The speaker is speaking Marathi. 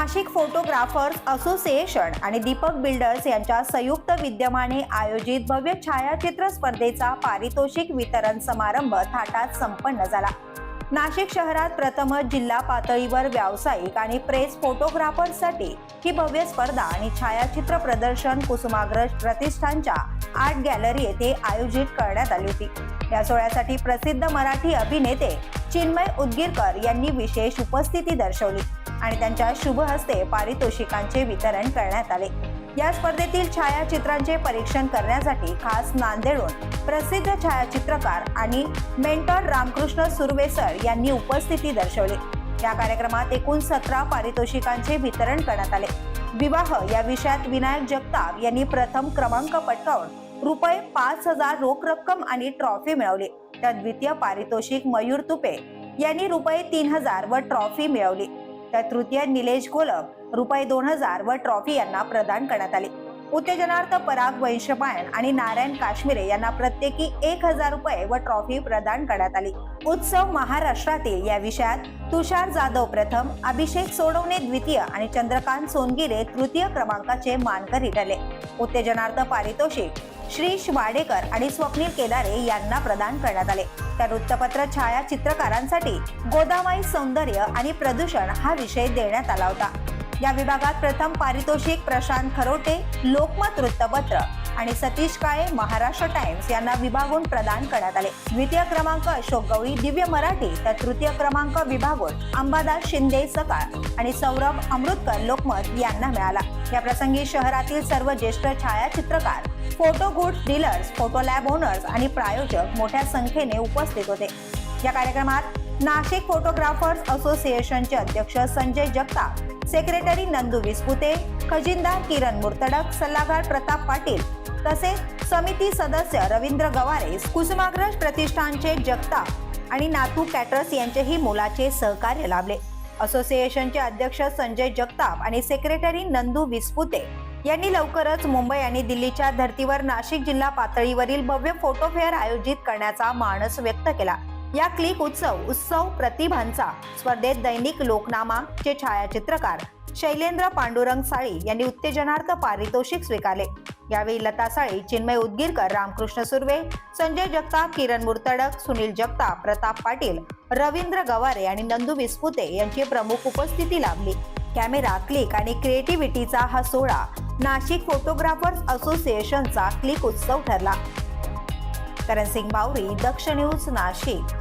नाशिक फोटोग्राफर्स असोसिएशन आणि दीपक बिल्डर्स यांच्या संयुक्त विद्यमाने आयोजित भव्य छायाचित्र स्पर्धेचा पारितोषिक वितरण समारंभ थाटात संपन्न झाला. नाशिक शहरात प्रथमच जिल्हा पातळीवर व्यावसायिक आणि प्रेस फोटोग्राफर्ससाठी ही भव्य स्पर्धा आणि छायाचित्र प्रदर्शन कुसुमाग्रज प्रतिष्ठानच्या आर्ट गॅलरी येथे आयोजित करण्यात आली होती. या सोहळ्यासाठी प्रसिद्ध मराठी अभिनेते चिन्मय उदगीरकर यांनी विशेष उपस्थिती दर्शवली. आणि त्यांच्या शुभ हस्ते पारितोषिकांचे वितरण करण्यात आले. या स्पर्धेतील छायाचित्रांचे परीक्षण करण्यासाठी खास नांदेडून प्रसिद्ध छायाचित्रकार आणि मेंटॉर रामकृष्ण सुर्वेसर यांनी उपस्थिती दर्शवली. या कार्यक्रमात एकूण सतरा पारितोषिकांचे वितरण करण्यात आले. विवाह या विषयात विनायक जगताप यांनी प्रथम क्रमांक पटकावून रुपये पाच हजार रोख रक्कम आणि ट्रॉफी मिळवली. तर द्वितीय पारितोषिक मयूर तुपे यांनी रुपये तीन हजार व ट्रॉफी मिळवली. तर तृतीय निलेश गोलक रुपये दोन हजार व ट्रॉफी यांना प्रदान करण्यात आली. उत्तेजनार्थ पराग वैश्यपायन आणि नारायण काश्मीरे यांना प्रत्येकी एक हजार रुपये व ट्रॉफी प्रदान करण्यात आली. उत्सव महाराष्ट्रातील या विषयात तुषार जाधव प्रथम अभिषेक सोडवणे द्वितीय आणि चंद्रकांत सोनगिरे तृतीय क्रमांकाचे मानकरी ठरले. उत्तेजनार्थ पारितोषिक श्रीश वाडेकर आणि स्वप्नील केदारे यांना प्रदान करण्यात आले. त्या वृत्तपत्र छायाचित्रकारांसाठी गोदामाई सौंदर्य आणि प्रदूषण हा विषय देण्यात आला होता. या विभागात प्रथम पारितोषिक प्रशांत खरोटे लोकमत वृत्तपत्र आणि सतीश काळे महाराष्ट्र टाइम्स यांना विभागून प्रदान करण्यात आले. द्वितीय क्रमांक अशोक गवळी दिव्य मराठी तर तृतीय क्रमांक विभागून अंबादास शिंदे सकाळ आणि सौरभ अमृतकर लोकमत यांना मिळाला. या प्रसंगी शहरातील सर्व ज्येष्ठ छायाचित्रकार photo goods dealers photo lab owners आणि प्रायोजक मोठ्या संख्येने उपस्थित होते. या कार्यक्रमात नाशिक फोटोग्राफर्स असोसिएशनचे अध्यक्ष संजय जगताप सेक्रेटरी नंदू विस्पुते खजिनदार किरण मुर्तडक सल्लागार प्रताप पाटील तसेच समिती सदस्य रवींद्र गवारे कुसुमाग्रज प्रतिष्ठानचे जगताप आणि नाथू कॅटरस यांचेही मोलाचे सहकार्य लाभले. असोसिएशनचे अध्यक्ष संजय जगताप आणि सेक्रेटरी नंदू विस्पुते यांनी लवकरच मुंबई आणि दिल्लीच्या धर्तीवर नाशिक जिल्हा पातळीवरील भव्य फोटो फेअर आयोजित करण्याचा मानस व्यक्त केला. या क्लिक उत्सव उत्सव प्रतिभांचा स्पर्धेत दैनिक लोकनामा चे छायाचित्रकार शैलेंद्र पांडुरंग साळी यांनी उत्तेजनार्थ पारितोषिक स्वीकारले. यावेळी लता साळी चिन्मय उदगीरकर रामकृष्ण सुर्वे संजय जगताप किरण मुर्तडक सुनील जगताप प्रताप पाटील रवींद्र गवारे आणि नंदू विस्पुते यांची प्रमुख उपस्थिती लाभली. कॅमेरा क्लिक आणि क्रिएटिव्हिटीचा हा सोहळा नाशिक फोटोग्राफर्स असोसिएशनचा क्लिक उत्सव ठरला. करण सिंग बावरी दक्ष न्यूज नाशिक.